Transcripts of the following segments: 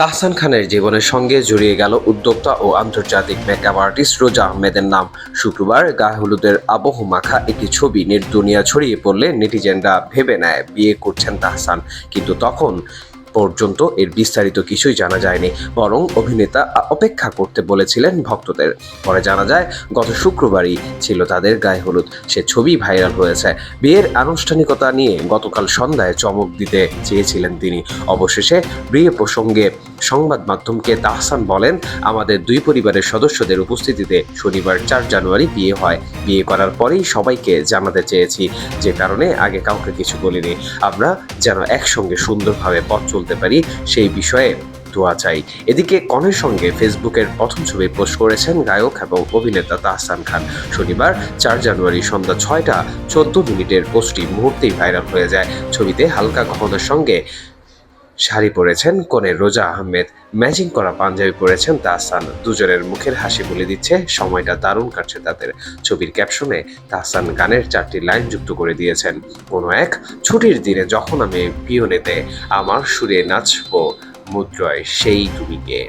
তাহসান খানের জীবনের সঙ্গে জড়িয়ে গেল উদ্যোক্তা ও আন্তর্জাতিক মেকআপ আর্টিস্ট রোজা আহমেদের নাম। শুক্রবার গায়ে হলুদের আবহ মাখা একটি ছবি নেট দুনিয়া ছড়িয়ে পড়লে নেটিজেনরা ভেবে নেয়, বিয়ে করছেন তাহসান। কিন্তু তখন পর্যন্ত এর বিস্তারিত কিছুই জানা যায়নি, বরং অভিনেতা অপেক্ষা করতে বলেছিলেন ভক্তদের। পরে জানা যায়, গত শুক্রবারই ছিল তাদের গায়ে হলুদ। সে ছবি ভাইরাল হয়েছে। বিয়ের আনুষ্ঠানিকতা নিয়ে গতকাল সন্ধ্যায় চমক দিতে চেয়েছিলেন তিনি। অবশেষে বিয়ে প্রসঙ্গে সংবাদ মাধ্যমকে তাহসান বলেন, আমাদের দুই পরিবারের সদস্যদের উপস্থিতিতে শনিবার চার জানুয়ারি বিয়ে হয়। বিয়ে করার পরেই সবাইকে জানাতে চেয়েছি যে কারণে আগে কাউকে কিছু বলিনি। আমরা যেন একসঙ্গে সুন্দরভাবে পথ চলতে পারি সেই বিষয়ে দোয়া চাই। এদিকে কনের সঙ্গে ফেসবুকের প্রথম ছবি পোস্ট করেছেন গায়ক এবং অভিনেতা তাহসান খান। শনিবার চার জানুয়ারি সন্ধ্যা ছয়টা চোদ্দ মিনিটের পোস্টটি মুহূর্তেই ভাইরাল হয়ে যায়। ছবিতে হালকা গহনার সঙ্গে শাড়ি পরেছেন কনে রোজা আহমেদ, ম্যাচিং করা পাঞ্জাবি পরেছেন তাহসান। দুজনের মুখের হাসি বলে দিচ্ছে, সময়টা দারুণ কাটছে তাদের। ছবির ক্যাপশনে তাহসান গানের চারটি লাইন যুক্ত করে দিয়েছেন। কোনো এক, ছুটির দিনে যখন আমি পিওনেতে আমার সুরে নাচবো, মুদ্রায় সেই তুমিকে,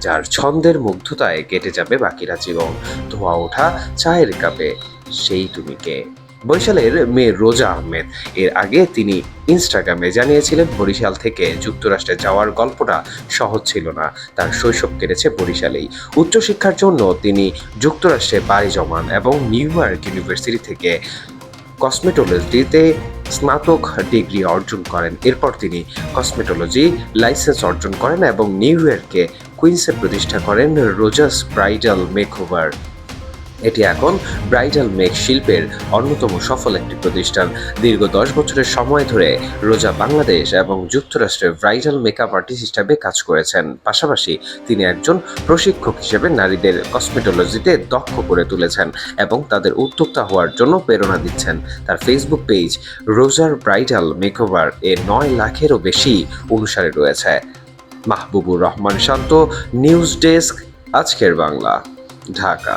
যার ছন্দের মুগ্ধতায় কেটে যাবে বাকিরা জীবন। ধোয়া ওঠা চায়ের কাপে সেই তুমিকে। বরিশালের মেয়ে রোজা আহমেদ। এর আগে তিনি ইনস্টাগ্রামে জানিয়েছিলেন, বরিশাল থেকে যুক্তরাষ্ট্রে যাওয়ার গল্পটা সহজ ছিল না। তার শৈশব কেটেছে বরিশালেই। উচ্চশিক্ষার জন্য তিনি যুক্তরাষ্ট্রে বাড়ি জমান এবং নিউ ইয়র্ক ইউনিভার্সিটি থেকে কসমেটোলজিতে স্নাতক ডিগ্রি অর্জন করেন। এরপর তিনি কসমেটোলজি লাইসেন্স অর্জন করেন এবং নিউ ইয়র্কে কুইন্সে প্রতিষ্ঠা করেন রোজাস ব্রাইডাল মেকওভার। এটি এখন ব্রাইডাল মেক শিল্পের অন্যতম সফল একটি প্রতিষ্ঠান। দীর্ঘ দশ বছরের সময় ধরে রোজা বাংলাদেশ এবং যুক্তরাষ্ট্রের ব্রাইডাল মেকআপ আর্টিস্ট হিসাবে কাজ করেছেন। পাশাপাশি তিনি একজন প্রশিক্ষক হিসেবে নারীদের কসমেটোলজিতে দক্ষ করে তুলেছেন এবং তাদের উদ্যোক্তা হওয়ার জন্য প্রেরণা দিচ্ছেন। তার ফেসবুক পেজ রোজার ব্রাইডাল মেকওভার এ নয় লাখেরও বেশি অনুসারে রয়েছে। মাহবুবুর রহমান শান্ত, নিউজ ডেস্ক, আজকের বাংলা, ঢাকা।